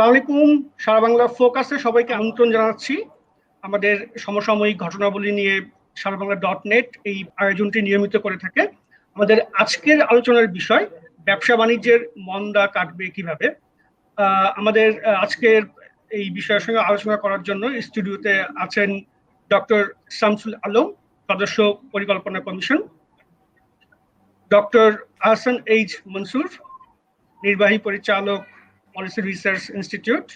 সালামালাইকুম সারা বাংলা ফোকাসে সবাইকে আমন্ত্রণ জানাচ্ছি। আমাদের সমসাময়িক ঘটনাবলী নিয়ে সারা বাংলা ডট নেট এই আয়োজনটি নিয়মিত করে থাকে। আমাদের আজকের আলোচনার বিষয় ব্যবসা বাণিজ্যের মন্দা কাটবে কীভাবে? আমাদের আজকের এই বিষয়ের সঙ্গে আলোচনা করার জন্য স্টুডিওতে আছেন ডক্টর শামসুল আলম, সদস্য পরিকল্পনা commission. Doctor Ahsan H Mansur, নির্বাহী পরিচালক পলিসি রিসার্চ ইনস্টিটিউট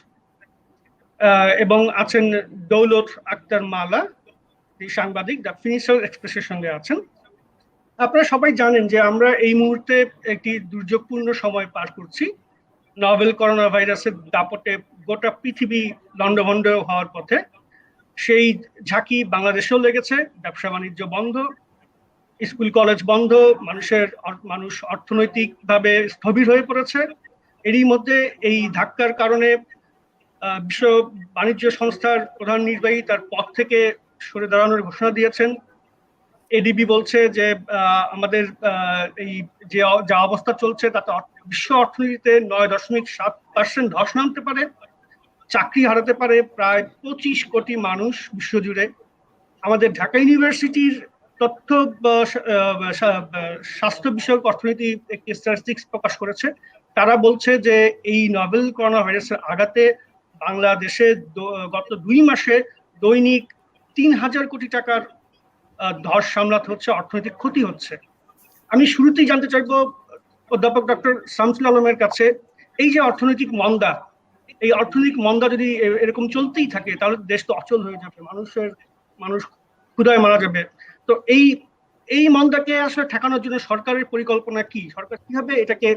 এবং আছেন দৌলত আক্তার মালা সাংবাদিক, দ্য ফিনিশার এক্সপ্রেসের সঙ্গে আছেন। আপনারা সবাই জানেন যে আমরা এই মুহূর্তে একটি দুর্যোগপূর্ণ সময় পার করছি। নভেল করোনা ভাইরাসের দাপটে গোটা পৃথিবী লন্ডভন্ড হওয়ার পথে। সেই ঝাঁকি বাংলাদেশেও লেগেছে, ব্যবসা বাণিজ্য বন্ধ, স্কুল কলেজ বন্ধ, মানুষের মানুষ অর্থনৈতিকভাবে স্থবির হয়ে পড়েছে। এরই মধ্যে এই ধাক্কার কারণে বিশ্ব বাণিজ্য সংস্থার প্রধান নির্বাহী তার পদ থেকে সরে দাঁড়ানোর ঘোষণা দিয়েছেন। এডিবি বলছে যে আমাদের এই যে যা অবস্থা চলছে তাতে বিশ্ব অর্থনীতিতে নয় দশমিক সাত পার্সেন্ট ধস নামতে পারে, চাকরি হারাতে পারে প্রায় পঁচিশ কোটি মানুষ বিশ্বজুড়ে। আমাদের ঢাকা ইউনিভার্সিটির তথ্য স্বাস্থ্য বিষয়ক অর্থনীতি একটি স্ট্যাটিস্টিক্স প্রকাশ করেছে। তারা বলছে যে এই নভেল করোনা ভাইরাসের আঘাতে বাংলাদেশে গত দুই মাসে দৈনিক তিন হাজার কোটি টাকার ধস সামলাতে হচ্ছে, অর্থনৈতিক ক্ষতি হচ্ছে। আমি শুরুতেই জানতে চাইব, অধ্যাপক ডক্টর শামসুল আলমের কাছে, এই যে অর্থনৈতিক মন্দা, এই অর্থনৈতিক মন্দা যদি এরকম চলতেই থাকে, তাহলে দেশ তো অচল হয়ে যাবে, মানুষের, মানুষ ক্ষুদায় মারা যাবে। তো এই এই মন্দাকে আসলে ঠেকানোর জন্য সরকারের পরিকল্পনা কি? সরকার কীভাবে এটাকে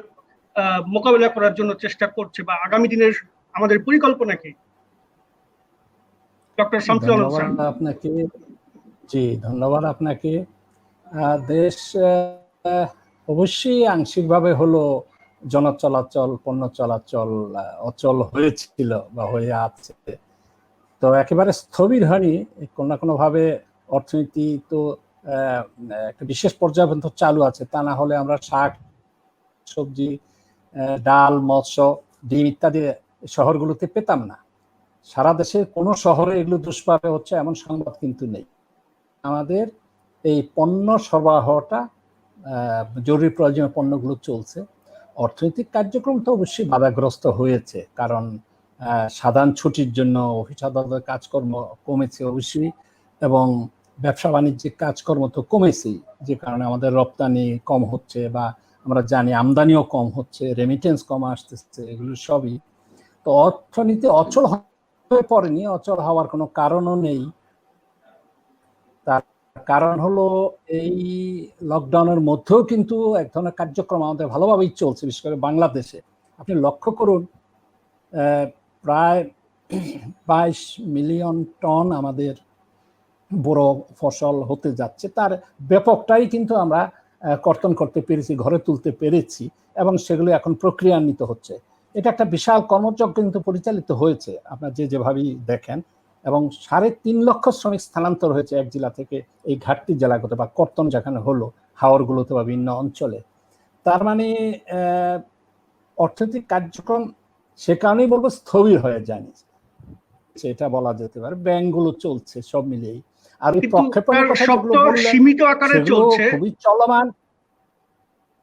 মোকাবেলা করার জন্য চেষ্টা করছে বা আগামী দিনের আমাদের পরিকল্পনা কি? ডক্টর শামসুল আপনাকে। জি ধন্যবাদ আপনাকে। দেশ অবশ্যই আংশিকভাবে হলো জনচলাচল পণ্য চলাচল অচল হয়েছিল বা হয়ে আছে। তো একেবারে স্থবির হয়নি। কোনো না কোনোভাবে অর্থনীতি তো একটা বিশেষ পর্যায়ে পর্যন্ত চালু আছে। তা না হলে আমরা শাক সবজি ডাল, মৎস্য, ডিম ইত্যাদি শহরগুলোতে পেতাম না। সারা দেশের কোনো শহরে এগুলো দুষ্প্রাপ্য হচ্ছে এমন সংবাদ কিন্তু নেই। আমাদের এই পণ্য সরবরাহটা জরুরি প্রয়োজনীয় পণ্যগুলো চলছে। অর্থনৈতিক কার্যক্রম তো অবশ্যই বাধাগ্রস্ত হয়েছে, কারণ সাধারণ ছুটির জন্য অফিস আদালতের কাজকর্ম কমেছে অবশ্যই, এবং ব্যবসা বাণিজ্যিক কাজকর্ম তো কমেছেই, যে কারণে আমাদের রপ্তানি কম হচ্ছে বা আমরা জানি আমদানিও কম হচ্ছে রেমিটেন্স কম আসতেছে, এগুলো সবই। তো অর্থনীতি অচল হয়ে পড়েনি, অচল হওয়ার কোনো কারণও নেই। তার কারণ হলো এই লকডাউনের মধ্যেও কিন্তু এক ধরনের কার্যক্রম আমাদের ভালোভাবেই চলছে, বিশেষ করে বাংলাদেশে। আপনি লক্ষ্য করুন প্রায় বাইশ মিলিয়ন টন আমাদের বড় ফসল হতে যাচ্ছে। তার ব্যাপকটাই কিন্তু আমরা কর্তন করতে পেরেছি, ঘরে তুলতে পেরেছি এবং সেগুলো এখন প্রক্রিয়ান্বিত হচ্ছে। এটা একটা বিশাল কর্মযজ্ঞ কিন্তু পরিচালিত হয়েছে, আপনার যে যেভাবেই দেখেন। এবং সাড়ে তিন লক্ষ শ্রমিক স্থানান্তর হয়েছে এক জেলা থেকে এই ঘাটতি জেলাগুলোতে বা কর্তন যেখানে হলো, হাওরগুলোতে বা ভিন্ন অঞ্চলে। তার মানে অর্থনৈতিক কার্যক্রম সে কারণেই বলব স্থবির হয়ে যায়নি। সেটা বলা যেতে পারে, ব্যাংকগুলো চলছে সব মিলিয়েই। আর এই প্রক্ষেপণের সীমিত আকারে চলছে। খুবই চলমান।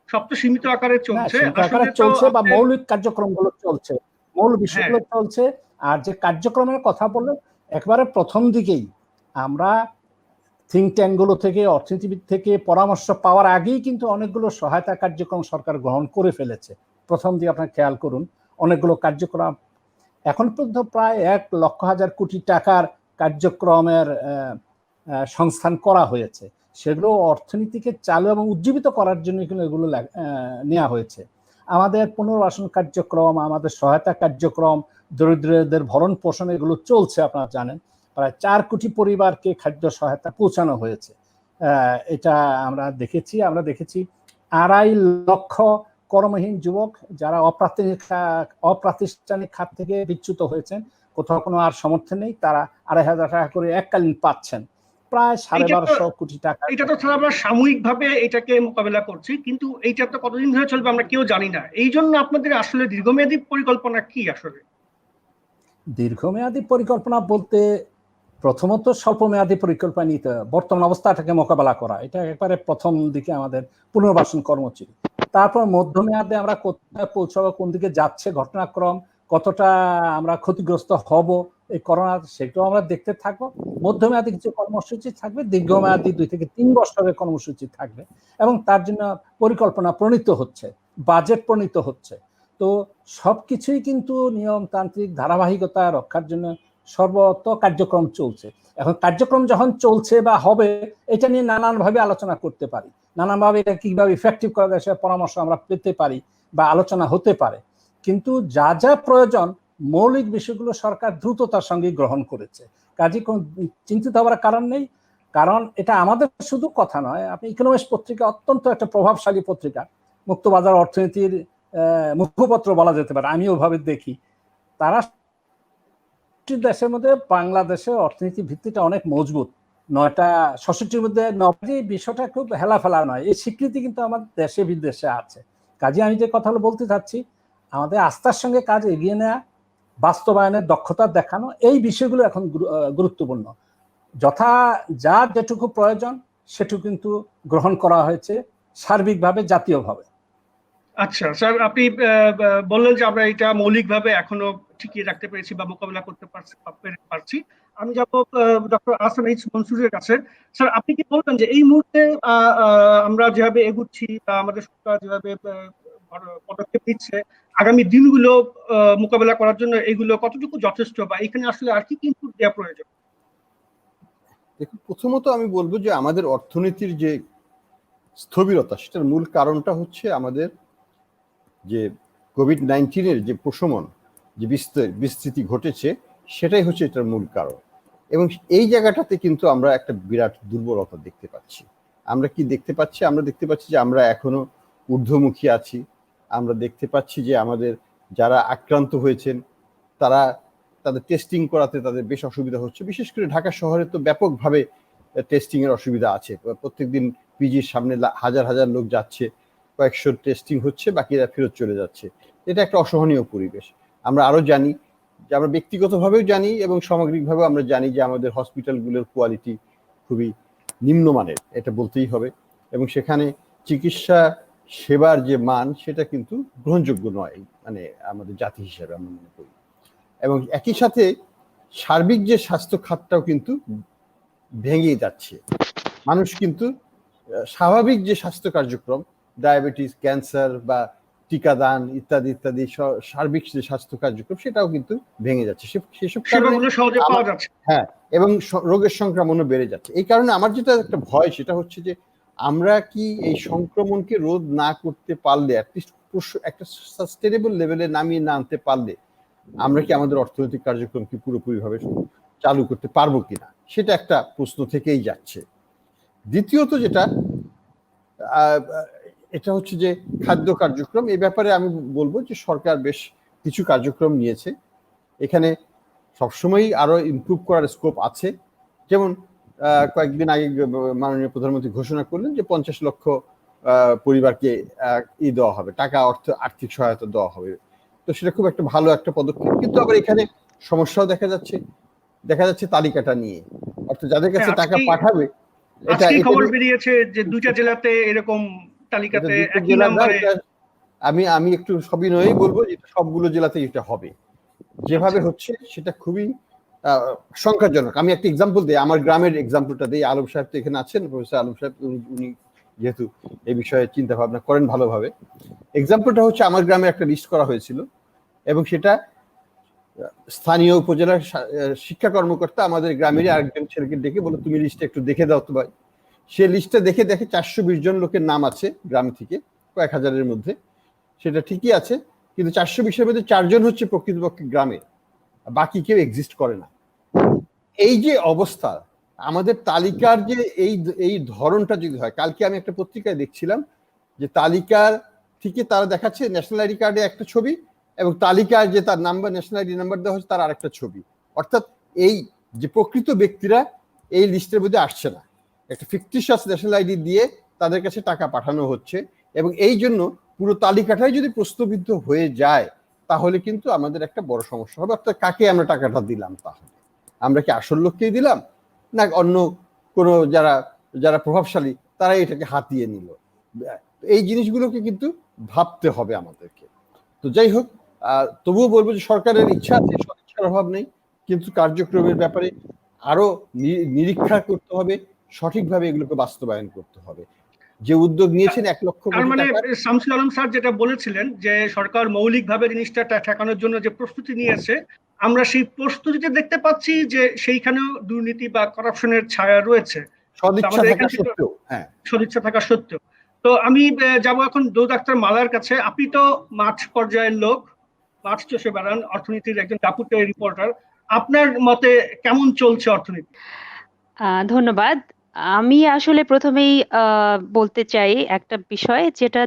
সব তো সীমিত আকারে চলছে। আকারে চলছে বা মৌলিক কার্যক্রমগুলো চলছে মূল বিষয়গুলো চলছে। আর যে কার্যক্রমের কথা বললেন একবারে প্রথম দিকেই আমরা থিঙ্ক ট্যাঙ্কগুলো থেকে অর্থনীতিবিদ থেকে পরামর্শ পাওয়ার আগেই কিন্তু অনেকগুলো সহায়তা কার্যক্রম সরকার গ্রহণ করে ফেলেছে। প্রথম দিকে আপনার খেয়াল করুন অনেকগুলো কার্যক্রম। এখন পর্যন্ত প্রায় এক লক্ষ হাজার কোটি টাকার কার্যক্রমের সংস্থান করা হয়েছে। সেগুলো অর্থনীতিকে চালু এবং উজ্জীবিত করার জন্য কিন্তু এগুলো নেওয়া হয়েছে। আমাদের পুনর্বাসন কার্যক্রম, আমাদের সহায়তা কার্যক্রম, দরিদ্রদের ভরণ পোষণ এগুলো চলছে, আপনারা জানেন। প্রায় চার কোটি পরিবারকে খাদ্য সহায়তা পৌঁছানো হয়েছে। এটা আমরা দেখেছি আমরা দেখেছি আড়াই লক্ষ কর্মহীন যুবক যারা অপ্রাথমিক অপ্রাতিষ্ঠানিক খাত থেকে বিচ্যুত হয়েছেন। কোথাও কোনো আর সমর্থন নেই, তারা আড়াই হাজার টাকা করে এককালীন পাচ্ছেন। প্রায় সাড়ে বারোশো কোটি টাকা এটা তো আমরা সাময়িক ভাবে এটাকে মোকাবেলা করছি কিন্তু এইটা তো কতদিন ধরে চলবে আমরা কেউ জানি না। এই জন্য আপনাদের আসলে দীর্ঘমেয়াদী পরিকল্পনা কি আসলে? দীর্ঘমেয়াদী পরিকল্পনা বলতে প্রথমত স্বল্প মেয়াদী পরিকল্পনা নিতে। বর্তমান অবস্থাটাকে মোকাবেলা করা। এটা একবারে প্রথম দিকে আমাদের পুনর্বাসন কর্মসূচি। তারপর মধ্যমেয়াদে আমরা কোথায় পৌঁছাবো কোন দিকে যাচ্ছে ঘটনাক্রম কতটা আমরা ক্ষতিগ্রস্ত হব এই করোনা সেটাও আমরা দেখতে থাকব। মধ্যমেয়াদী কিছু কর্মসূচি থাকবে, দীর্ঘমেয়াদী দুই থেকে তিন বছরের কর্মসূচি থাকবে এবং তার জন্য পরিকল্পনা প্রণীত হচ্ছে বাজেট প্রণীত হচ্ছে। তো সবকিছুই কিন্তু নিয়মতান্ত্রিক ধারাবাহিকতা রক্ষার জন্য সর্বত কার্যক্রম চলছে। এখন কার্যক্রম যখন চলছে বা হবে, এটা নিয়ে নানানভাবে আলোচনা করতে পারি। নানানভাবে এটা কীভাবে ইফেক্টিভ করা যায় সে পরামর্শ আমরা পেতে পারি বা আলোচনা হতে পারে। কিন্তু যা যা প্রয়োজন মৌলিক বিষয়গুলো সরকার দ্রুততার সঙ্গে গ্রহণ করেছে। কাজে কোন চিন্তিত হওয়ার কারণ নেই, কারণ এটা আমাদের শুধু কথা নয়, আপনি ইকোনমিক্স পত্রিকা অত্যন্ত একটা প্রভাবশালী পত্রিকা। মুক্তবাজার অর্থনীতির মুখপত্র বলা যেতে পারে, আমি ওভাবে দেখি। তারা দেশের মধ্যে বাংলাদেশের অর্থনীতি ভিত্তিটা অনেক মজবুত। নয়টা ষষ্ঠটির মধ্যে নয় বিষয়টা খুব হেলাফেলা নয়, এই স্বীকৃতি কিন্তু আমাদের দেশে বিদেশে আছে। কাজে আমি যে কথাগুলো বলতে চাচ্ছি, আমাদের আস্থার সঙ্গে কাজ এগিয়ে নেওয়া বাস্তবায়নের দক্ষতা দেখানো, এই বিষয়গুলো এখন গুরুত্বপূর্ণ। যথা যা যেটুকু প্রয়োজন, সেটুকু কিন্তু গ্রহণ করা হয়েছে সার্বিকভাবে, জাতীয়ভাবে। আচ্ছা স্যার, আপনি বললেন যে আমরা এটা মৌলিকভাবে এখনও ঠিকিয়ে রাখতে পেরেছি বা মোকাবিলা করতে পারছি পেরে- পারছি। আমি যাব ডক্টর আসান এইচ মনসুরের কাছে। স্যার, আপনি কি বলবেন যে এই মুহূর্তে আমরা যেভাবে এগুচ্ছি বা আমাদের সরকার যেভাবে পদক্ষেপ নিচ্ছে। আগামী দিনগুলো মোকাবিলা করার জন্য এগুলো কতটুকু যথেষ্ট বা এখানে আসলে আর কি কি ইনপুট দেওয়া প্রয়োজন? দেখুন, প্রথমত আমি বলব যে আমাদের অর্থনীতির যে স্থবিরতা, সেটার মূল কারণটা হচ্ছে আমাদের যে কোভিড নাইন্টিনের যে প্রশমন, যে বিস্তার, বিস্তৃতি ঘটেছে, সেটাই হচ্ছে এটার মূল কারণ। এবং এই জায়গাটাতে কিন্তু আমরা একটা বিরাট দুর্বলতা দেখতে পাচ্ছি। আমরা কি দেখতে পাচ্ছি? আমরা দেখতে পাচ্ছি যে আমরা এখনও ঊর্ধ্বমুখী আছি। আমরা দেখতে পাচ্ছি যে আমাদের যারা আক্রান্ত হয়েছেন, তারা তাদের টেস্টিং করাতে তাদের বেশ অসুবিধা হচ্ছে। বিশেষ করে ঢাকা শহরে তো ব্যাপকভাবে টেস্টিং এর অসুবিধা আছে। প্রত্যেকদিন পিজির সামনে হাজার হাজার লোক যাচ্ছে, কয়েকশো টেস্টিং হচ্ছে, বাকিরা ফেরত চলে যাচ্ছে। এটা একটা অসহনীয় পরিবেশ। আমরা আরও জানি, যে আমরা ব্যক্তিগতভাবেও জানি এবং সামগ্রিকভাবেও আমরা জানি যে আমাদের হসপিটালগুলোর কোয়ালিটি খুবই নিম্নমানের, এটা বলতেই হবে। এবং সেখানে চিকিৎসা সেবার যে মান সেটা কিন্তু গ্রহণযোগ্য নয় মানে আমাদের জাতি হিসাবে আমরা মনে করি। এবং একই সাথে সার্বিক যে স্বাস্থ্য খাতটাও কিন্তু ভেঙে যাচ্ছে। মানুষ কিন্তু স্বাভাবিক যে স্বাস্থ্য কার্যক্রম ডায়াবেটিস ক্যান্সার বা টিকাদান ইত্যাদি ইত্যাদি সার্বিক যে স্বাস্থ্য কার্যক্রম সেটাও কিন্তু ভেঙে যাচ্ছে। সেসব হ্যাঁ এবং রোগের সংক্রমণও বেড়ে যাচ্ছে। এই কারণে আমার যেটা একটা ভয় সেটা হচ্ছে যে আমরা কি এই সংক্রমণকে রোধ না করতে পারলে অ্যাটলিস্ট একটা সাস্টেনেবল লেভেলে নামিয়ে না আনতে পারলে, আমরা কি আমাদের অর্থনৈতিক কার্যক্রম কি পুরোপুরিভাবে চালু করতে পারব কিনা? সেটা একটা প্রশ্ন থেকেই যাচ্ছে। দ্বিতীয়ত যেটা এটা হচ্ছে যে খাদ্য কার্যক্রম। এ ব্যাপারে আমি বলব যে সরকার বেশ কিছু কার্যক্রম নিয়েছে। এখানে সবসময়ই আরও ইমপ্রুভ করার স্কোপ আছে। যেমন কয়েকদিন আগে মাননীয় প্রধানমন্ত্রী ঘোষণা করলেন যে পঞ্চাশ লক্ষ পরিবারকে ই দেওয়া হবে টাকা অর্থ আর্থিক সহায়তা দেওয়া হবে। তো সেটা খুব একটা ভালো একটা পদক্ষেপ কিন্তু আবার এখানে সমস্যাও দেখা যাচ্ছে। দেখা যাচ্ছে তালিকাটা নিয়ে। অর্থাৎ যাদের কাছে হ্যাঁ, টাকা পাঠাবে এটা খবর বেরিয়েছে যে দুইটা জেলাতে এরকম তালিকাতে একই নাম্বারে আমি আমি একটু সবিনয়েই বলব যে এটা সবগুলো জেলাতে এটা হবে। যেভাবে হচ্ছে সেটা খুবই সংখ্যাজনক। আমি একটা এক্সাম্পল দিই, আমার গ্রামের এক্সাম্পলটা দিই। আলম সাহেব তো এখানে আছেন প্রফেসর আলম সাহেব, উনি- যেহেতু এই বিষয়ে চিন্তা ভাবনা করেন ভালোভাবে। এক্সাম্পলটা হচ্ছে আমার গ্রামে একটা লিস্ট করা হয়েছিল এবং সেটা স্থানীয় উপজেলার শিক্ষা কর্মকর্তা আমাদের গ্রামেরই আরেকজন ছেলেকে ডেকে বলে, তুমি লিস্টটা একটু দেখে দাও তো ভাই। সে লিস্টটা দেখে দেখে চারশো বিশ জন লোকের নাম আছে গ্রাম থেকে, কয়েক হাজারের মধ্যে। সেটা ঠিকই আছে, কিন্তু চারশো বিশের মধ্যে চারজন হচ্ছে প্রকৃতপক্ষে গ্রামে। বাকি কেউ এক্সিস্ট করে না। এই যে অবস্থা, আমাদের তালিকার যে এই এই ধরনটা যদি হয়, কালকে আমি একটা পত্রিকায় দেখছিলাম যে তালিকার থেকে তারা দেখাচ্ছে ন্যাশনাল আইডি কার্ডে একটা ছবি এবং তালিকায় যে তার নাম্বার ন্যাশনাল আইডি নাম্বার দেওয়া হচ্ছে তার আরেকটা ছবি। অর্থাৎ এই যে প্রকৃত ব্যক্তিরা এই লিস্টের মধ্যে আসছে না। একটা ফিকটিশাস ন্যাশনাল আইডি দিয়ে তাদের কাছে টাকা পাঠানো হচ্ছে এবং এই জন্য পুরো তালিকাটাই যদি প্রশ্নবিদ্ধ হয়ে যায়, তাহলে কিন্তু আমাদের একটা বড় সমস্যা হবে। অর্থাৎ কাকে আমরা টাকাটা দিলাম তাহলে? আমরা কি আসল লোককেই দিলাম? না অন্য কোনো যারা যারা প্রভাবশালী তারা এটাকে হাতিয়ে নিল। এই জিনিসগুলোকে কিন্তু ভাবতে হবে আমাদেরকে। তো যাই হোক তবুও বলব যে সরকারের ইচ্ছা আছে সদিচ্ছার অভাব নেই কিন্তু কার্যক্রমের ব্যাপারে আরও নিরীক্ষা করতে হবে সঠিকভাবে এগুলোকে বাস্তবায়ন করতে হবে। যে উদ্যোগ নিয়েছেন এক লক্ষ মানে শামসুল আলম স্যার যেটা বলেছিলেন যে সরকার মৌলিকভাবে জিনিসটা ঠেকানোর জন্য যে প্রস্তুতি নিয়েছে আমরা সেই প্রস্তুতিতে দেখতে পাচ্ছি যে সেইখানেও দুর্নীতি বা করাপশনের ছায়া রয়েছে। সদিচ্ছা থাকা এখান সত্ত্বেও হ্যাঁ। সদিচ্ছা থাকা সত্ত্বেও। তো আমি যাব এখন দৌ ডাক্তার মালার কাছে। আপনি তো মাঠ পর্যায়ের লোক মাঠ চষে বেড়ান অর্থনীতির একজন কাপুটে রিপোর্টার। আপনার মতে কেমন চলছে অর্থনীতি? আহ, ধন্যবাদ। আমি আসলে প্রথমেই বলতে চাই একটা বিষয় যেটা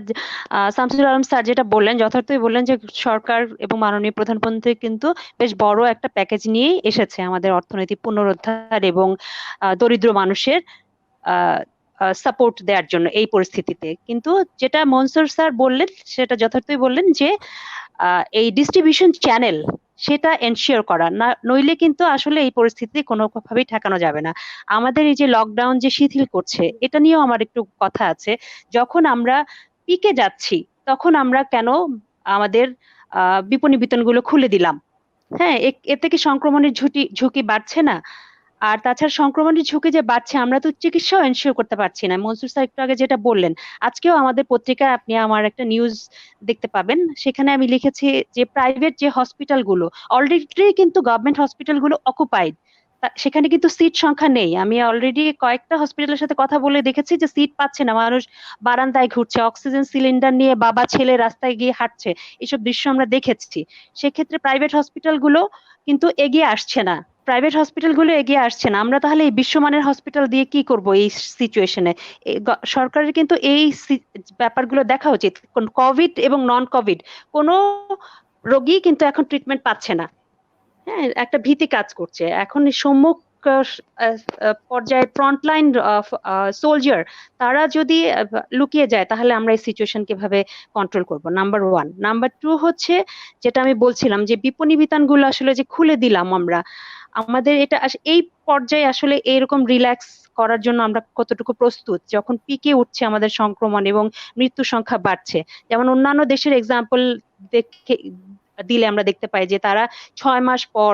শামসুল আলম স্যার যেটা বললেন, যথার্থই বললেন যে সরকার এবং মাননীয় প্রধানমন্ত্রী কিন্তু বেশ বড় একটা প্যাকেজ নিয়েই এসেছে আমাদের অর্থনীতি পুনরুদ্ধার এবং দরিদ্র মানুষের সাপোর্ট দেওয়ার জন্য এই পরিস্থিতিতে। কিন্তু যেটা মনসুর স্যার বললেন, সেটা যথার্থই বললেন যে এই ডিস্ট্রিবিউশন চ্যানেল সেটা এনশিওর করা। না নইলে কিন্তু আসলে এই পরিস্থিতি কোনো ভাবেই ঠেকানো যাবে না। আমাদের এই যে লকডাউন যে শিথিল করছে এটা নিয়েও আমার একটু কথা আছে। যখন আমরা পিকে যাচ্ছি তখন আমরা কেন আমাদের আহ, বিপণী বিতনগুলো খুলে দিলাম? হ্যাঁ এতে কি সংক্রমণের ঝুঁকি ঝুঁকি বাড়ছে না? আর তাছাড়া সংক্রমণের ঝুঁকি যে বাড়ছে, আমরা তো চিকিৎসাও এনশিওর করতে পারছি না। মনসুর স্যার একটু আগে যেটা বললেন, আজকেও আমাদের পত্রিকায় আপনি আমার একটা নিউজ দেখতে পাবেন। সেখানে আমি লিখেছি যে প্রাইভেট যে হসপিটালগুলো অলরেডি কিন্তু গভর্নমেন্ট হসপিটালগুলো অকুপাইড সেখানে কিন্তু সিট সংখ্যা নেই। আমি অলরেডি কয়েকটা হসপিটালের সাথে কথা বলে দেখেছি যে সিট পাচ্ছে না। মানুষ বারান্দায় ঘুরছে অক্সিজেন সিলিন্ডার নিয়ে বাবা, ছেলে রাস্তায় গিয়ে হাঁটছে। এসব দৃশ্য আমরা দেখেছি। সেক্ষেত্রে প্রাইভেট হসপিটালগুলো কিন্তু এগিয়ে আসছে না। প্রাইভেট হসপিটালগুলো এগিয়ে আসছে না। আমরা তাহলে এই বিশ্বমানের হসপিটাল দিয়ে কি করব এই সিচুয়েশনে সরকারের কিন্তু এই ব্যাপারগুলো দেখা উচিত। কোভিড এবং নন কোভিড কোনো রোগী কিন্তু এখন ট্রিটমেন্ট পাচ্ছে না। হ্যাঁ একটা ভীতি কাজ করছে। এখন সম্মুখ পর্যায়ে ফ্রন্টলাইন সোলজার তারা যদি লুকিয়ে যায়, তাহলে আমরা এই সিচুয়েশন কীভাবে কন্ট্রোল করব। নাম্বার ওয়ান নাম্বার টু হচ্ছে, যেটা আমি বলছিলাম যে বিপণী বিতানগুলো আসলে যে খুলে দিলাম আমরা আমাদের এটা এই পর্যায়ে আসলে এরকম রিল্যাক্স করার জন্য আমরা কতটুকু প্রস্তুত? যখন পিকে উঠছে আমাদের সংক্রমণ এবং মৃত্যু সংখ্যা বাড়ছে। যেমন অন্যান্য দেশের এক্সাম্পল দেখে, দিলে আমরা দেখতে পাই যে তারা ছয় মাস পর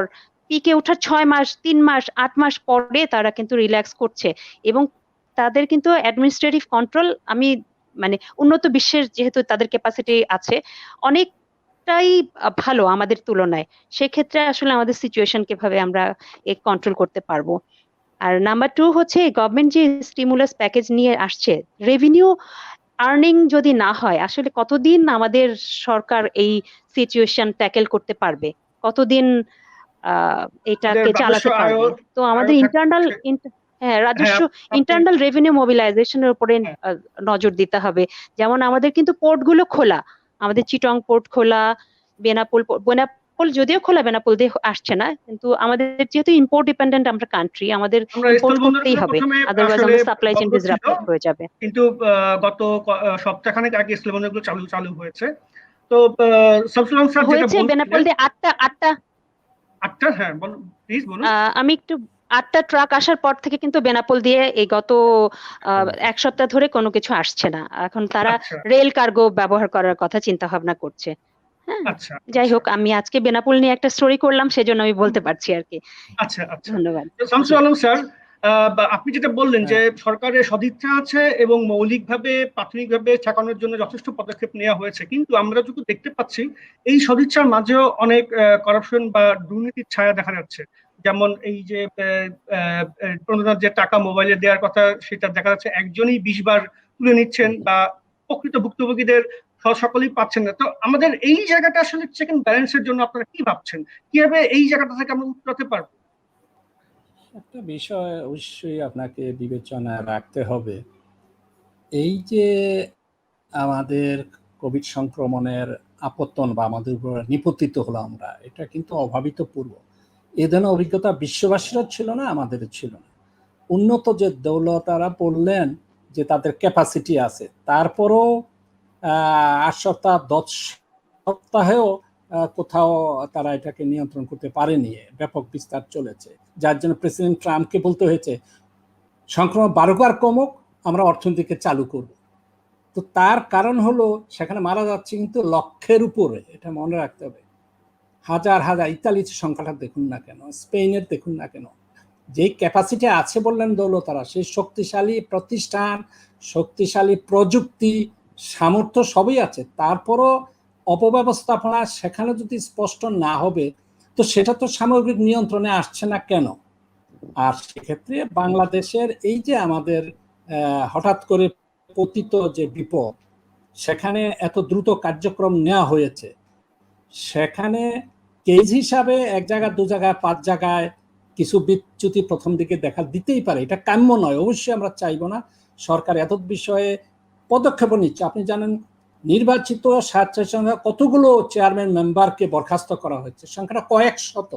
পিকে ওঠার ছয় মাস, তিন মাস, আট মাস পরে তারা কিন্তু রিল্যাক্স করছে। এবং তাদের কিন্তু অ্যাডমিনিস্ট্রেটিভ কন্ট্রোল আমি মানে উন্নত বিশ্বের যেহেতু তাদের ক্যাপাসিটি আছে অনেকটাই ভালো আমাদের তুলনায়। সেক্ষেত্রে আসলে আমাদের সিচুয়েশন কীভাবে আমরা কন্ট্রোল করতে পারব। আর নাম্বার টু হচ্ছে গভর্নমেন্ট যে স্টিমুলাস প্যাকেজ নিয়ে আসছে রেভিনিউ আর্নিং যদি না হয় আসলে কতদিন আমাদের সরকার এই সিচুয়েশন ট্যাকেল করতে পারবে? কতদিন আহ, এটাকে চালাতে পারবে? তো আমাদের ইন্টারনাল। হ্যাঁ রাজস্ব ইন্টারনাল রেভিনিউ মোবিলাইজেশনের উপরে। নজর দিতে হবে। যেমন আমাদের কিন্তু পোর্টগুলো খোলা। আমাদের চিটং পোর্ট খোলা বেনাপোল বেনাপোল যদিও খোলা বেনাপোল দিয়ে আসছে না কিন্তু আমাদের যেহেতু ইম্পোর্ট ডিপেন্ডেন্ট আমরা কান্ট্রি আমাদের ইম্পোর্ট করতেই হবে। আদারওয়াইজ আমাদের সাপ্লাই চেইন ডিসরাপ্টেড হয়ে যাবে। কিন্তু গত সপ্তাহখানেক আগে স্থলবন্দরগুলো চালু চালু হয়েছে। তো আলম স্যার যেটা হয়েছে বেনাপোল দিয়ে আটটা আটটা। আটটা হ্যাঁ বলুন প্লিজ বলুন। আমি একটু আটটা ট্রাক আসার পর থেকে কিন্তু বেনাপোল দিয়ে এই গত এক সপ্তাহ ধরে কোনো কিছু আসছে না। এখন তারা আচ্ছা। রেল কার্গো ব্যবহার করার কথা চিন্তা ভাবনা করছে। হ্যাঁ? আচ্ছা যাই হোক আমি আজকে বেনাপোল নিয়ে একটা স্টোরি করলাম সেজন্য আমি বলতে পারছি আর কি। আচ্ছা আচ্ছা। ধন্যবাদ। শামসুল আলম স্যার আহ, বা আপনি যেটা বললেন যে সরকারের সদিচ্ছা আছে এবং মৌলিকভাবে প্রাথমিকভাবে ঠেকানোর জন্য যথেষ্ট পদক্ষেপ নেওয়া হয়েছে। কিন্তু আমরা যত দেখতে পাচ্ছি এই সদিচ্ছার মাঝেও অনেক করাপশন বা দুর্নীতির ছায়া দেখা যাচ্ছে। যেমন এই যে প্রণোদনার যে টাকা মোবাইলে দেওয়ার কথা সেটা দেখা যাচ্ছে একজনই বিশ বার তুলে নিচ্ছেন বা প্রকৃত ভুক্তভোগীদের সকলেই পাচ্ছেন না। তো আমাদের এই জায়গাটা আসলে চেক এন্ড ব্যালেন্সের জন্য আপনারা কি ভাবছেন? কীভাবে এই জায়গাটা থেকে আমরা উত্তরাতে পারব? একটা বিষয় অবশ্যই আপনাকে বিবেচনায় রাখতে হবে। এই যে আমাদের কোভিড সংক্রমণের আপত্তন বা আমাদের উপর নিপতিত হলো আমরা, এটা কিন্তু অভাবিত পূর্ব। এ অভিজ্ঞতা বিশ্ববাসীরও ছিল না আমাদের ছিল না। উন্নত যে দৌলতারা বললেন যে তাদের ক্যাপাসিটি আছে, তারপরও আট সপ্তাহ, দশ সপ্তাহেও কোথাও তারা এটাকে নিয়ন্ত্রণ করতে পারেনি, ব্যাপক বিস্তার চলেছে। যার জন্য প্রেসিডেন্ট ট্রাম্পকে বলতে হয়েছে, সংক্রমণ বারোবার কমুক, আমরা অর্থনীতিকে চালু করব। তো তার কারণ হলো, সেখানে মারা যাচ্ছে কিন্তু লক্ষ্যের উপরে, এটা মনে রাখতে হবে। হাজার হাজার ইতালির সংখ্যাটা দেখুন না কেন, স্পেনের দেখুন না কেন। যেই ক্যাপাসিটি আছে বললেন দৌলতারা, সেই শক্তিশালী প্রতিষ্ঠান, শক্তিশালী প্রযুক্তি, সামর্থ্য সবই আছে। তারপরও অপব্যবস্থাপনা সেখানে যদি স্পষ্ট না হবে, তো সেটা তো সামগ্রিক নিয়ন্ত্রণে আসছে না কেন? আর সেক্ষেত্রে বাংলাদেশের এই যে আমাদের হঠাৎ করে পতিত যে বিপদ, সেখানে এত দ্রুত কার্যক্রম নেওয়া হয়েছে, সেখানে কেজ হিসাবে এক জায়গায় দু জায়গায় পাঁচ জায়গায় কিছু বিচ্যুতি প্রথম দিকে দেখা দিতেই পারে। এটা কাম্য নয় অবশ্যই আমরা চাইব না। সরকার এত বিষয়ে পদক্ষেপ নিচ্ছে। আপনি জানেন নির্বাচিত স্বেচ্ছাসেবক কতগুলো চেয়ারম্যান মেম্বারকে বরখাস্ত করা হয়েছে? সংখ্যাটা কয়েক শত।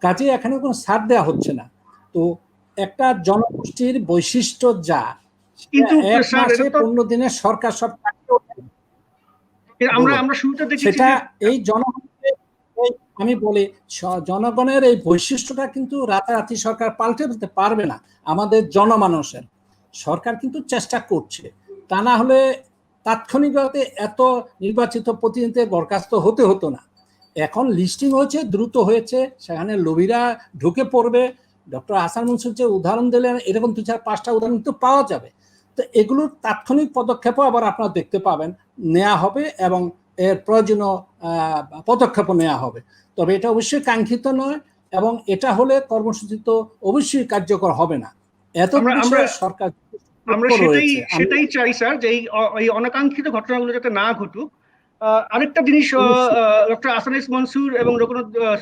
কাজে এখানে কোনো ছাড় দেওয়া হচ্ছে না। তো একটা জনগোষ্ঠীর বৈশিষ্ট্য যা এক মাসে পনেরো দিনে সরকার সব আমরা আমরা শুরুতে দেখেছি সেটা এই এই- আমি বলি জনগণের এই বৈশিষ্ট্যটা কিন্তু রাতারাতি সরকার পাল্টে দিতে পারবে না, আমাদের জনমানুষের। সরকার কিন্তু চেষ্টা করছে। তা না হলে তাৎক্ষণিকভাবে এত নির্বাচিত প্রতিনিধিদের বরখাস্ত হতে হতো না। এখন লিস্টিং হয়েছে, দ্রুত হয়েছে, সেখানে লবিরা ঢুকে পড়বে। ডক্টর আসান মনসুর যে উদাহরণ দিলেন, এরকম দু চার পাঁচটা উদাহরণ কিন্তু পাওয়া যাবে। তো এগুলোর তাৎক্ষণিক পদক্ষেপও আবার আপনারা দেখতে পাবেন। নেওয়া হবে এবং এর প্রয়োজনীয় আহ, পদক্ষেপও নেওয়া হবে। তবে এটা অবশ্যই কাঙ্ক্ষিত নয় এবং এটা হলে কর্মসূচি তো অবশ্যই কার্যকর হবে না। এত আমরা- সরকার আমরা সেটাই সেটাই চাই স্যার যে এই অনাকাঙ্ক্ষিত ঘটনাগুলো যাতে না ঘটুক। আহ, আরেকটা জিনিস ডক্টর আসানিস মনসুর এবং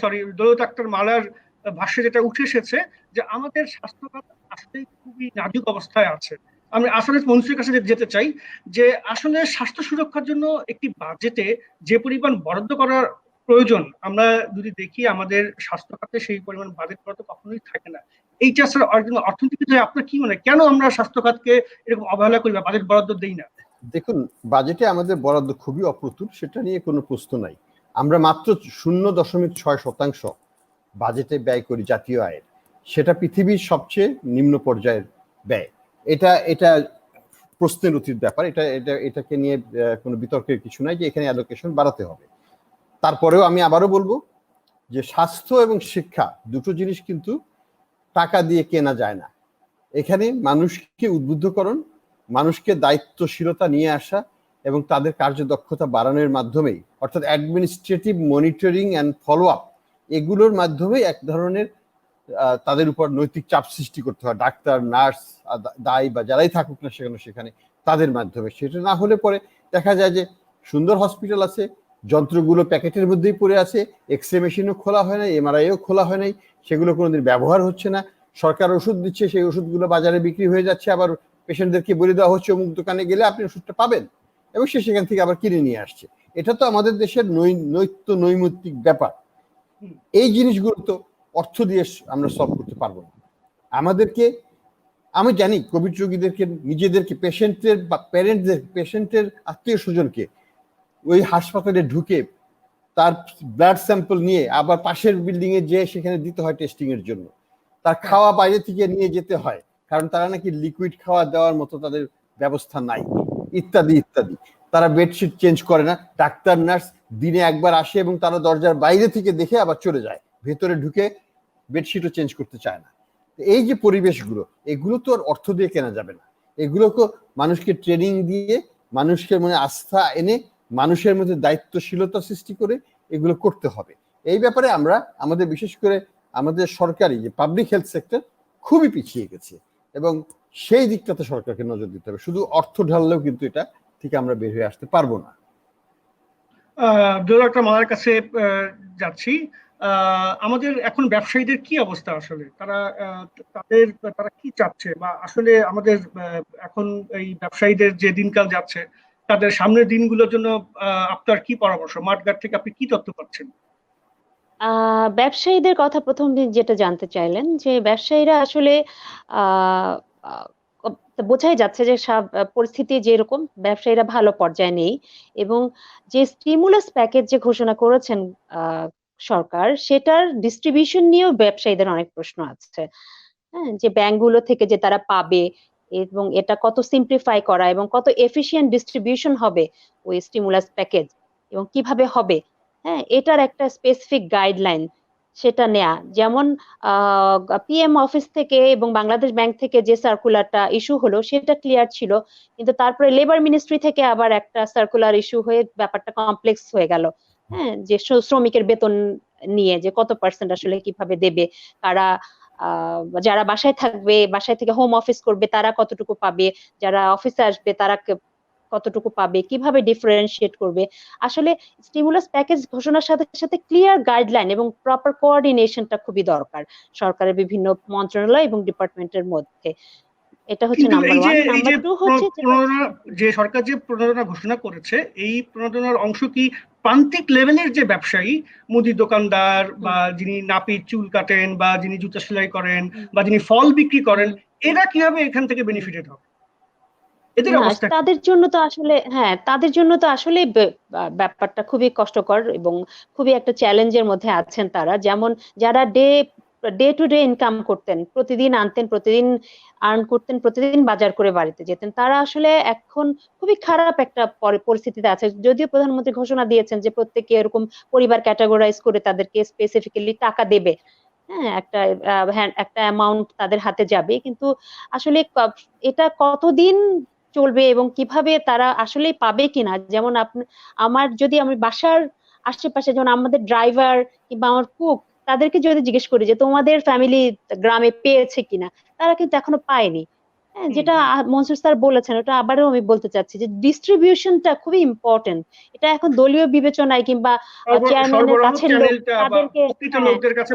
সরি দৌলত আক্তার মালার ভাষ্যে যেটা উঠে এসেছে যে আমাদের স্বাস্থ্য খাত আসলে খুবই নাজুক অবস্থায় আছে। আমি আসানিস মনসুরের কাছে যেতে চাই যে আসলে স্বাস্থ্য সুরক্ষার জন্য একটি বাজেটে যে পরিমাণ বরাদ্দ করার প্রয়োজন, আমরা যদি দেখি আমাদের স্বাস্থ্য খাতে সেই পরিমাণ বাজেট করা তো কখনোই থাকে না। এইটা স্যার অর্থনীতিবিদ আপনার কি মনে কেন আমরা স্বাস্থ্য খাতকে এরকম অবহেলা করি বা বাজেট বরাদ্দ দেই না? দেখুন, বাজেটে আমাদের বরাদ্দ খুবই অপ্রতুল, সেটা নিয়ে কোনো প্রশ্ন নাই। আমরা মাত্র শূন্য দশমিক ছয় শতাংশ বাজেটে ব্যয় করি জাতীয় আয়ের। সেটা পৃথিবীর সবচেয়ে নিম্ন পর্যায়ের ব্যয়। এটা এটা প্রশ্নের অতীত ব্যাপার। এটা এটা, এটাকে নিয়ে কোনো বিতর্কের কিছু নাই যে এখানে অ্যালোকেশন বাড়াতে হবে। তারপরেও আমি আবারও বলব যে স্বাস্থ্য এবং শিক্ষা দুটো জিনিস কিন্তু টাকা দিয়ে কেনা যায় না। এখানে মানুষকে উদ্বুদ্ধকরণ, মানুষকে দায়িত্বশীলতা নিয়ে আসা এবং তাদের কার্যদক্ষতা বাড়ানোর মাধ্যমেই, অর্থাৎ administrative monitoring and follow up এগুলোর মাধ্যমেই এক ধরনের তাদের উপর নৈতিক চাপ সৃষ্টি করতে হয়। ডাক্তার, নার্স দায়ী বা যারাই থাকুক না সেখানে সেখানে তাদের মাধ্যমে। সেটা না হলে পরে দেখা যায় যে সুন্দর হসপিটাল আছে, যন্ত্রগুলো প্যাকেটের মধ্যেই পড়ে আছে এক্স রে মেশিনও খোলা হয় নাই এমআরআইও খোলা হয় নাই, সেগুলো কোনোদিন ব্যবহার হচ্ছে না। সরকার ওষুধ দিচ্ছে, সেই ওষুধগুলো বাজারে বিক্রি হয়ে যাচ্ছে, আবার পেশেন্টদেরকে বলে দেওয়া হচ্ছে অমুক দোকানে গেলে আপনি ওষুধটা পাবেন। এবং সে সেখান থেকে আবার কিনে নিয়ে আসছে। এটা তো আমাদের দেশের নৈত্য নৈমিত্তিক ব্যাপার। এই জিনিসগুলো তো অর্থ দিয়ে আমরা সলভ করতে পারব না। আমাদেরকে, আমি জানি কোভিড রোগীদেরকে, নিজেদেরকে পেশেন্টের বা প্যারেন্টদের পেশেন্টের আত্মীয় স্বজনকে ওই হাসপাতালে ঢুকে তার ব্লাড স্যাম্পল নিয়ে আবার পাশের বিল্ডিং এ যেয়ে সেখানে দিতে হয় টেস্টিং এর জন্য। তার খাওয়া বাইরে থেকে নিয়ে যেতে হয়, কারণ তারা নাকি লিকুইড খাওয়া দেওয়ার মতো তাদের ব্যবস্থা নাই। ইত্যাদি ইত্যাদি। তারা বেডশিট চেঞ্জ করে না, ডাক্তার নার্স দিনে একবার আসে এবং তারা দরজার বাইরে থেকে দেখে আবার চলে যায়। ভেতরে ঢুকে বেডশিটও চেঞ্জ করতে চায় না। এই যে পরিবেশগুলো এগুলো তো আর অর্থ দিয়ে কেনা যাবে না। এগুলোকে মানুষকে ট্রেনিং দিয়ে মানুষকে মানে আস্থা এনে মানুষের মধ্যে দায়িত্বশীলতা সৃষ্টি করে এগুলো করতে হবে। এই ব্যাপারে আমরা আমাদের বিশেষ করে আমাদের সরকারি যে পাবলিক হেলথ সেক্টর খুবই পিছিয়ে গেছে। এবং সেই দিকটাতে সরকারকে নজর দিতে হবে। শুধু অর্থ ঢাললেও কিন্তু এটা থেকে আমরা বের হয়ে আসতে পারব না। ডক্টর মালার কাছে আহ, যাচ্ছি। আহ, আমাদের এখন ব্যবসায়ীদের কি অবস্থা আসলে? তারা তাদের, তারা কি চাচ্ছে? বা আসলে আমাদের এখন এই ব্যবসায়ীদের যে দিনকাল যাচ্ছে, তাদের সামনের দিনগুলোর জন্য আপনার কি পরামর্শ? মাঠঘাট থেকে আপনি কি তথ্য পাচ্ছেন? ব্যবসায়ীদের কথা প্রথম দিন যেটা জানতে চাইলেন, যে ব্যবসায়ীরা আসলে বোঝাই যাচ্ছে যে সব- পরিস্থিতি যেরকম, ব্যবসায়ীরা ভালো পর্যায়ে নেই এবং যে স্টিমুলাস প্যাকেজ যে ঘোষণা করেছেন সরকার, সেটার ডিস্ট্রিবিউশন নিয়েও ব্যবসায়ীদের অনেক প্রশ্ন আছে। হ্যাঁ যে ব্যাংকগুলো থেকে যে তারা পাবে এবং এটা কত সিম্পলিফাই করা এবং কত এফিশিয়েন্ট ডিস্ট্রিবিউশন হবে ওই স্টিমুলাস প্যাকেজ এবং কীভাবে হবে। হ্যাঁ এটার একটা স্পেসিফিক গাইডলাইন সেটা নেয়া। যেমন পিএম অফিস থেকে এবং বাংলাদেশ ব্যাংক থেকে যে সার্কুলারটা ইস্যু হলো সেটা ক্লিয়ার ছিল। কিন্তু তারপরে লেবার মিনিস্ট্রি থেকে আবার একটা সার্কুলার ইস্যু হয়ে ব্যাপারটা কমপ্লেক্স হয়ে গেল। হ্যাঁ যে শ্রমিকের বেতন নিয়ে যে কত পার্সেন্ট আসলে কীভাবে দেবে আহ, যারা বাসায় থাকবে বাসায় থেকে হোম অফিস করবে তারা কতটুকু পাবে যারা অফিসে আসবে তারা কতটুকু পাবে কীভাবে ডিফারেন্সিয়েট করবে। আসলে স্টিমুলাস প্যাকেজ ঘোষণার সাথে সাথে ক্লিয়ার গাইডলাইন এবং প্রপার কোঅর্ডিনেশনটা খুবই দরকার সরকারের বিভিন্ন মন্ত্রণালয় এবং ডিপার্টমেন্টের মধ্যে। এটা হচ্ছে নাম্বার ওয়ান নাম্বার টু হচ্ছে যে- সরকার যে প্রণোদনা ঘোষণা করেছে এই প্রণোদনার অংশ কি প্রান্তিক লেভেলের যে ব্যবসায়ী মুদি দোকানদার বা যিনি নাপিত চুল কাটেন বা যিনি জুতা সেলাই করেন বা যিনি ফল বিক্রি করেন এরা কীভাবে এখান থেকে বেনিফিটেড হবে? তাদের জন্য তো আসলে হ্যাঁ তাদের জন্য তো আসলে ব্যাপারটা খুবই কষ্টকর এবং খুবই একটা চ্যালেঞ্জের মধ্যে আছেন তারা। যেমন যারা day day to day income করতেন প্রতিদিন আনতেন প্রতিদিন আর্ন করতেন প্রতিদিন বাজার করে বাড়িতে যেতেন। তারা আসলে এখন খুবই খারাপ একটা পরি- পরিস্থিতিতে আছে। যদিও প্রধানমন্ত্রী ঘোষণা দিয়েছেন যে প্রত্যেকে এরকম পরিবার ক্যাটাগরাইজ করে তাদেরকে স্পেসিফিক্যালি টাকা দেবে। হ্যাঁ একটা হ্যাঁ, একটা অ্যামাউন্ট তাদের হাতে যাবে। কিন্তু আসলে এটা কতদিন চলবে এবং কীভাবে তারা আসলেই পাবে কিনা? যেমন আমার যদি আমি বাসার আশেপাশে যেমন আমাদের ড্রাইভার কিংবা আমার কুক তাদেরকে যদি জিজ্ঞেস করি যে তোমাদের ফ্যামিলি গ্রামে পেয়েছে কিনা তারা কিন্তু এখনও পায়নি। হ্যাঁ যেটা মনসুর স্যার বলেছেন ওটা আবারও আমি বলতে চাচ্ছি যে ডিস্ট্রিবিউশনটা খুবই ইম্পর্টেন্ট এটা এখন দলীয় বিবেচনায় কিংবা চেয়ারম্যানের তাদেরকে কাছে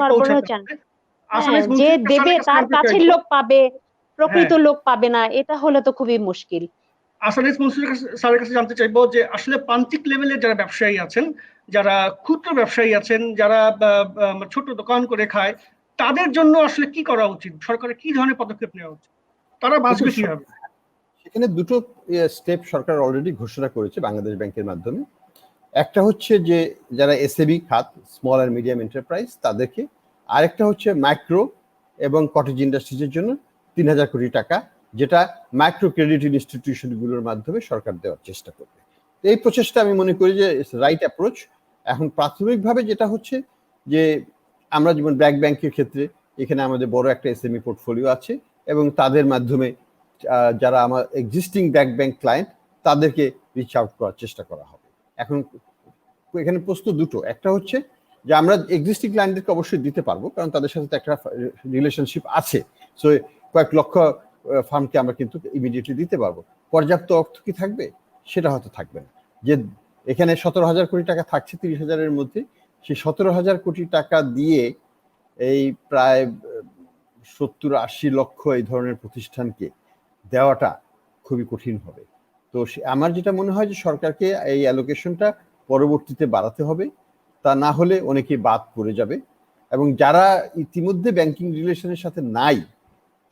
আসামে হ্যাঁ, যে দেবে তার কাছের লোক পাবে প্রকৃত হ্যাঁ। লোক পাবে না এটা হলে তো খুবই মুশকিল। আসানিস মনসুর কাছে- স্যারের কাছে জানতে চাইব যে আসলে প্রান্তিক লেভেলের যারা ব্যবসায়ী আছেন যারা ক্ষুদ্র ব্যবসায়ী আছেন যারা ছোট দোকান করে খায় তাদের জন্য আসলে কি করা উচিত? সরকারের কি ধরনের পদক্ষেপ নেওয়া উচিত? তারা বাঁচবে কীভাবে? সেখানে দুটো স্টেপ সরকার অলরেডি ঘোষণা করেছে বাংলাদেশ ব্যাংকের মাধ্যমে। একটা হচ্ছে যে যারা এসএবি খাত স্মল অ্যান্ড মিডিয়াম এন্টারপ্রাইজ তাদেরকে। আরেকটা হচ্ছে মাইক্রো এবং কটেজ ইন্ডাস্ট্রিজের জন্য তিন হাজার কোটি টাকা যেটা মাইক্রো ক্রেডিট ইনস্টিটিউশনগুলোর মাধ্যমে সরকার দেওয়ার চেষ্টা করবে। এই প্রচেষ্টা আমি মনে করি যে রাইট অ্যাপ্রোচ এখন প্রাথমিকভাবে যেটা হচ্ছে যে আমরা যেমন ব্র্যাক ব্যাংকের ক্ষেত্রে এখানে আমাদের বড় একটা এসএমই পোর্টফোলিও আছে এবং তাদের মাধ্যমে যারা আমার এক্সিস্টিং ব্যাক ব্যাংক ক্লায়েন্ট তাদেরকে রিচ আউট করার চেষ্টা করা হবে। এখন এখানে প্রশ্ন দুটো। একটা হচ্ছে যে আমরা এক্সিস্টিং ক্লায়েন্টদেরকে অবশ্যই দিতে পারব, কারণ তাদের সাথে একটা রিলেশনশিপ আছে। সো কয়েক লক্ষ ফার্মকে আমরা কিন্তু ইমিডিয়েটলি দিতে পারব। পর্যাপ্ত অর্থ কি থাকবে? সেটা হয়তো থাকবে না। যে এখানে সতেরো হাজার কোটি টাকা থাকছে, তিরিশ হাজারের মধ্যে। সেই সতেরো হাজার কোটি টাকা দিয়ে এই প্রায় সত্তর আশি লক্ষ এই ধরনের প্রতিষ্ঠানকে দেওয়াটা খুবই কঠিন হবে। তো আমার যেটা মনে হয় যে সরকারকে এই অ্যালোকেশনটা পরবর্তীতে বাড়াতে হবে। তা না হলে অনেকে বাদ পড়ে যাবে। এবং যারা ইতিমধ্যে ব্যাংকিং রিলেশনের সাথে নাই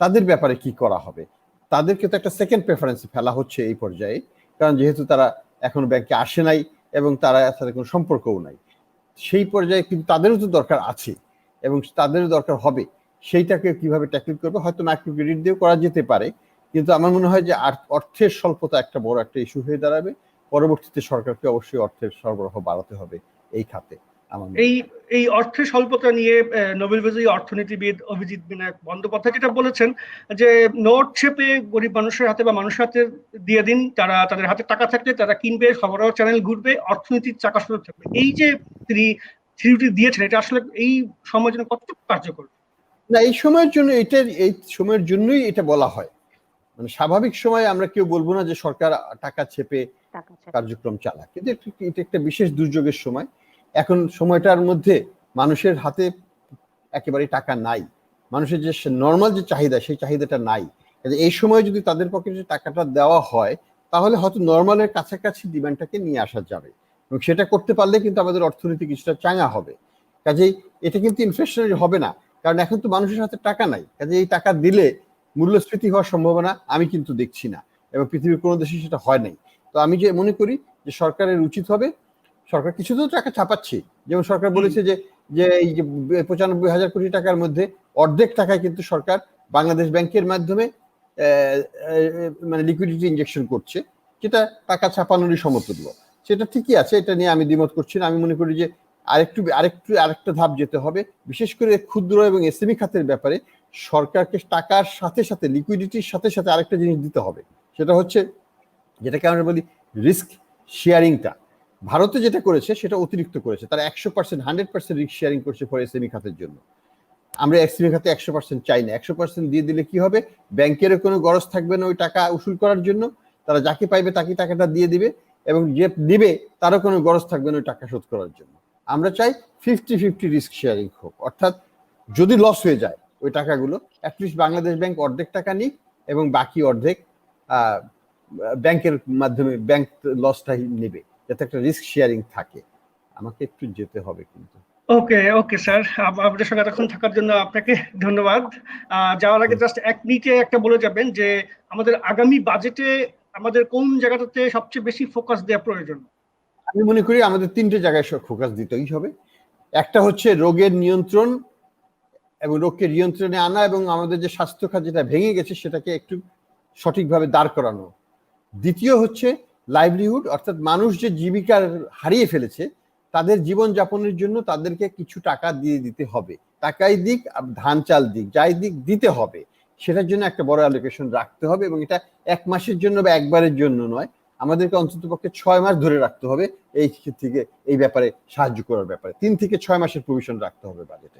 তাদের ব্যাপারে কি করা হবে? তাদেরকে তো একটা সেকেন্ড প্রেফারেন্সে ফেলা হচ্ছে এই পর্যায়ে। কারণ যেহেতু তারা এখনও ব্যাংকে আসে নাই এবং তারা সাথে কোনো সম্পর্কও নাই। সেই পর্যায়ে কিন্তু তাদেরও তো দরকার আছে এবং তাদেরও দরকার হবে। সেইটাকে কীভাবে ট্যাকল করবে হয়তো মাইক্রো ক্রেডিট দিয়েও করা যেতে পারে। কিন্তু আমার মনে হয় যে অর্থের স্বল্পতা একটা বড় একটা ইস্যু হয়ে দাঁড়াবে। পরবর্তীতে সরকারকে অবশ্যই অর্থের সরবরাহ বাড়াতে হবে এই খাতে। আমার এই এই অর্থের স্বল্পতা নিয়ে নোবেল বিজয়ী অর্থনীতিবিদ অভিজিৎ বিনায়ক বন্দ্যোপাধ্যায় যেটা বলেছেন যে নোট ছেপে গরিব মানুষের হাতে বা মানুষের হাতে দিয়ে দিন তারা তাদের হাতে টাকা থাকলে তারা কিনবে সরবরাহ চ্যানেল ঘুরবে অর্থনীতির চাকা শুরু থাকবে। এই যে তিনি থিওরিটি দিয়েছেন এটা আসলে এই সময়ের জন্য কতটুকু কার্যকর? না এই সময়ের জন্য এটা এই সময়ের জন্যই এটা বলা হয়। মানে স্বাভাবিক সময়ে আমরা কেউ বলব না যে সরকার টাকা ছেপে কার্যক্রম চালায় কিন্তু এটা একটা বিশেষ দুর্যোগের সময়। এখন সময়টার মধ্যে মানুষের হাতে একেবারে টাকা নাই। মানুষের যে নর্মাল যে চাহিদা, সেই চাহিদাটা নাই। এই সময় যদি তাদের পক্ষে যে টাকাটা দেওয়া হয়, তাহলে হয়তো নর্মালের কাছাকাছি ডিমান্ডটাকে নিয়ে আসা যাবে। এবং সেটা করতে পারলে কিন্তু আমাদের অর্থনীতি কিছুটা চাঙা হবে। কাজেই এটা কিন্তু ইনফ্লেশনারি হবে না। কারণ এখন তো মানুষের হাতে টাকা নাই। কাজে এই টাকা দিলে মূল্যস্ফীতি হওয়ার সম্ভাবনা আমি কিন্তু দেখছি না। এবং পৃথিবীর কোনো দেশে সেটা হয় নাই। তো আমি যে মনে করি যে সরকারের উচিত হবে সরকার কিছু তো টাকা ছাপাচ্ছে। যেমন সরকার বলেছে যে যে এই যে পঁচানব্বই হাজার কোটি টাকার মধ্যে অর্ধেক টাকায় কিন্তু সরকার বাংলাদেশ ব্যাংকের মাধ্যমে মানে লিকুইডিটি ইনজেকশন করছে যেটা টাকা ছাপানোরই সমতুল্য। সেটা ঠিকই আছে এটা নিয়ে আমি দ্বিমত করছি না। আমি মনে করি যে আরেকটু আরেকটু আরেকটা ধাপ যেতে হবে। বিশেষ করে ক্ষুদ্র এবং এসএমই খাতের ব্যাপারে সরকারকে টাকার সাথে সাথে লিকুইডিটির সাথে সাথে আরেকটা জিনিস দিতে হবে। সেটা হচ্ছে যেটাকে আমরা বলি রিস্ক শেয়ারিংটা ভারতে যেটা করেছে, সেটা অতিরিক্ত করেছে। তারা একশো percent hundred percent risk sharing করছে ফর এসএমই খাতের জন্য। আমরা এসএমই খাতে একশো পার্সেন্ট চাই না। একশো পার্সেন্ট দিয়ে দিলে কি হবে? ব্যাংকেরও কোনো গরজ থাকবে না ওই টাকা উসুল করার জন্য। তারা যাকে পাইবে তাকে টাকাটা দিয়ে দিবে এবং যে দিবে, তারও কোনো গরজ থাকবে না ওই টাকা শোধ করার জন্য। আমরা চাই ফিফটি ফিফটি রিস্ক শেয়ারিং হোক। অর্থাৎ যদি লস হয়ে যায় ওই টাকাগুলো অ্যাটলিস্ট বাংলাদেশ ব্যাংক অর্ধেক টাকা নিক এবং বাকি অর্ধেক ব্যাংকের মাধ্যমে, ব্যাংক লসটা নেবে। যাতে একটা রিস্ক শেয়ারিং থাকে। আমাকে একটু যেতে হবে কিন্তু। Okay okay sir. আমাদের সঙ্গে এতক্ষণ থাকার জন্য আপনাকে ধন্যবাদ। যাওয়ার আগে জাস্ট এক মিনিটে একটা বলে যাবেন যে আমাদের আগামী বাজেটে আমাদের কোন জায়গাটাতে সবচেয়ে বেশি ফোকাস দেওয়া প্রয়োজন? আমি মনে করি আমাদের তিনটে জায়গায় সব ফোকাস দিতেই হবে। একটা হচ্ছে রোগের নিয়ন্ত্রণ এবং রোগকে নিয়ন্ত্রণে আনা এবং আমাদের যে স্বাস্থ্য খাত যেটা ভেঙে গেছে সেটাকে একটু সঠিকভাবে দাঁড় করানো। দ্বিতীয় হচ্ছে লাইভলিহুড অর্থাৎ মানুষ যে জীবিকা হারিয়ে ফেলেছে, তাদের জীবন যাপনের জন্য তাদেরকে কিছু টাকা দিয়ে দিতে হবে। টাকাই দিক ধান চাল দিক, যাই দিক, দিতে হবে। সেটার জন্য একটা বড় অ্যালোকেশন রাখতে হবে এবং এটা এক মাসের জন্য বা একবারের জন্য নয়। আমাদেরকে অন্তত পক্ষে ছয় মাস ধরে রাখতে হবে এই থেকে এই ব্যাপারে সাহায্য করার ব্যাপারে। তিন থেকে ছয় মাসের প্রভিশন রাখতে হবে বাজেটে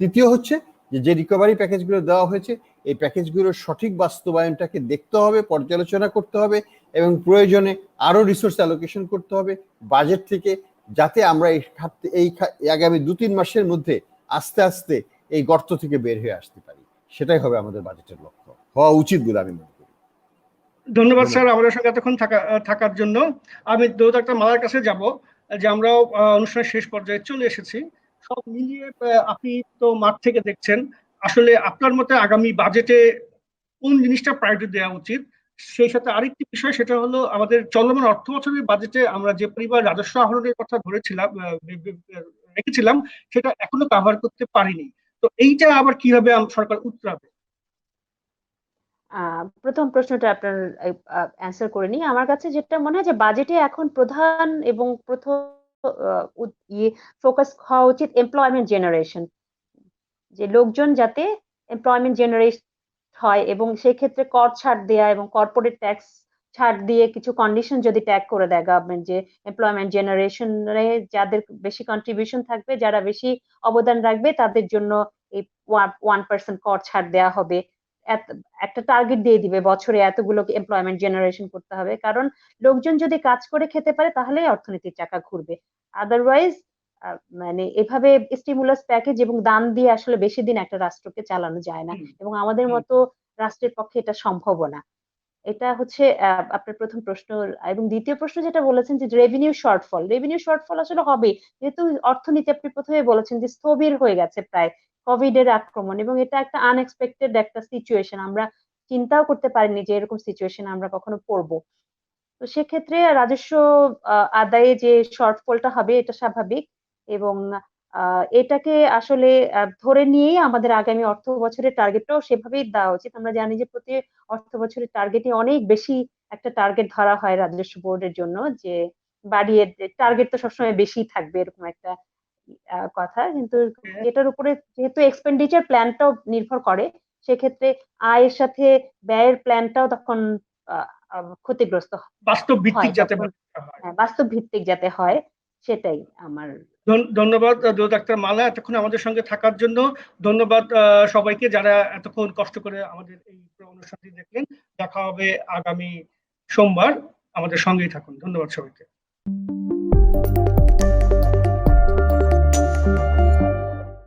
তৃতীয় হচ্ছে যে যে রিকভারি প্যাকেজগুলো দেওয়া হয়েছে, এই প্যাকেজগুলোর সঠিক বাস্তবায়নটাকে দেখতে হবে, পর্যালোচনা করতে হবে। এবং প্রয়োজনে আরও রিসোর্স অ্যালোকেশন করতে হবে বাজেট থেকে যাতে আমরা এই খাত এই আগামী দু তিন মাসের মধ্যে আস্তে আস্তে এই গর্ত থেকে বের হয়ে আসতে পারি। সেটাই হবে আমাদের বাজেটের লক্ষ্য। হওয়া উচিত বলে আমি মনে করি। ধন্যবাদ স্যার আমাদের সঙ্গে এতক্ষণ থাকা থাকার জন্য। আমি দৌদ একটা মালার কাছে যাব যে আমরাও অনুষ্ঠানের শেষ পর্যায়ে চলে এসেছি। সব মিলিয়ে আপনি তো মাঠ থেকে দেখছেন। আসলে আপনার মতে আগামী বাজেটে কোন জিনিসটা প্রায়োরিটি দেওয়া উচিত? সেই সাথে আরেকটি বিষয় সেটা হলো আমাদের চলমান অর্থ বছরের বাজেটে আমরা যে পরিমাণ রাজস্ব আহরণের কথা ধরেছিলাম রেখেছিলাম সেটা এখনও কভার করতে পারিনি। তো এইটা আবার কীভাবে সরকার উত্তরাবে? প্রথম প্রশ্নটা আপনার অ্যান্সার করে নিই। আমার কাছে যেটা মনে হয় যে বাজেটে এখন প্রধান এবং প্রথম আহ, ইয়ে ফোকাস হওয়া উচিত এমপ্লয়মেন্ট জেনারেশন যে লোকজন যাতে এমপ্লয়মেন্ট জেনারেট হয় এবং সেই ক্ষেত্রে কর ছাড় দেয়া এবং কর্পোরেট ট্যাক্স ছাড় দিয়ে কিছু কন্ডিশন যদি ট্যাগ করে দেয় গভর্নমেন্ট যে এমপ্লয়মেন্ট জেনারেশনে যাদের বেশি কন্ট্রিবিউশন থাকবে, যারা বেশি অবদান রাখবে, তাদের জন্য এই ওয়ান পার্সেন্ট কর ছাড় দেওয়া হবে। একটা টার্গেট দিয়ে দিবে, বছরে এতগুলো এমপ্লয়মেন্ট জেনারেশন করতে হবে। কারণ লোকজন যদি কাজ করে খেতে পারে, তাহলেই অর্থনীতির চাকা ঘুরবে। আদারওয়াইজ মানে এভাবে স্টিমুলাস প্যাকেজ এবং দান দিয়ে আসলে বেশি দিন একটা রাষ্ট্রকে চালানো যায় না। এবং আমাদের মতো রাষ্ট্রের পক্ষে এটা সম্ভবও না। এটা হচ্ছে আপনার প্রথম প্রশ্ন এবং দ্বিতীয় প্রশ্ন যেটা বলেছেন যে রেভিনিউ শর্টফল রেভিনিউ শর্টফল আসলে হবে। যেহেতু অর্থনীতি আপনি প্রথমে বলেছেন যে স্থবির হয়ে গেছে প্রায় কোভিড এর আক্রমণ এবং এটা একটা আনএক্সপেক্টেড একটা সিচুয়েশন আমরা চিন্তাও করতে পারিনি যে এরকম সিচুয়েশন আমরা কখনো পড়ব। তো সেক্ষেত্রে রাজস্ব আদায়ে যে শর্টফলটা হবে এটা স্বাভাবিক। এবং আহ, এটাকে আসলে ধরে নিয়েই আমাদের আগামী অর্থ বছরের টার্গেটটাও সেভাবেই দেওয়া উচিত। আমরা জানি যে প্রতি অর্থ বছরের টার্গেটে অনেক বেশি একটা টার্গেট ধরা হয় রাজস্ব বোর্ডের জন্য যে বাড়িয়ে টার্গেট তো সবসময় বেশি থাকবে এরকম একটা কথা। কিন্তু এটার উপরে যেহেতু এক্সপেন্ডিচার প্ল্যানটাও নির্ভর করে সেক্ষেত্রে আয়ের সাথে ব্যয়ের প্ল্যানটাও তখন ক্ষতিগ্রস্ত বাস্তব ভিত্তিক হয় যাতে হয়। হ্যাঁ, বাস্তব ভিত্তিক যাতে হয় সেটাই আমার ধন্যবাদ ডাক্তার মালা এতক্ষণ আমাদের সঙ্গে থাকার জন্য। ধন্যবাদ সবাইকে যারা এতক্ষণ কষ্ট করে আমাদের এই অনুষ্ঠানটি দেখলেন। দেখা হবে আগামী সোমবার। আমাদের সঙ্গেই থাকুন। ধন্যবাদ সবাইকে।